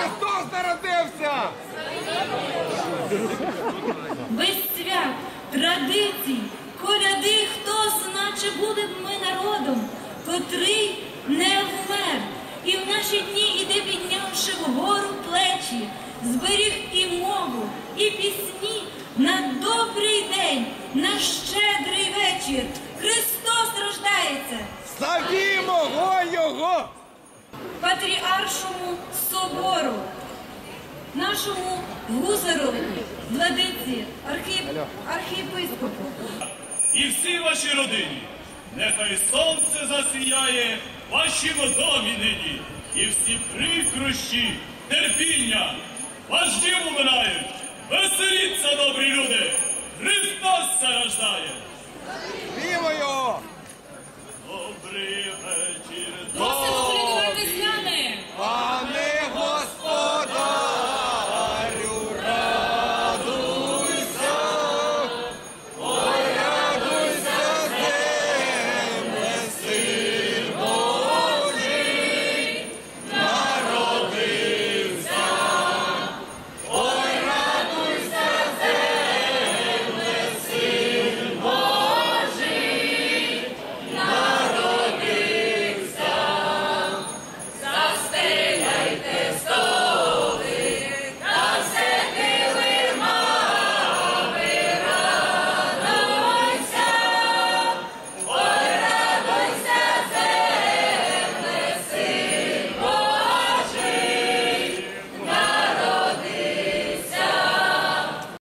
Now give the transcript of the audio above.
Христос народився! Без свят, традицій, коляди, хто значе буде ми народом, котрий не вмер. І в наші дні. І пісні на добрий день, на щедрий вечір. Христос рождається. Славімо го його! патріаршому собору, нашому гузеру, владиці, архіп, архієпископу. і всій вашій родині. Нехай сонце засіяє в вашім домі нині, і всі прикрощі, терпіння, ваш дім умирають. Веселіться, добрі люди! Христос рождає!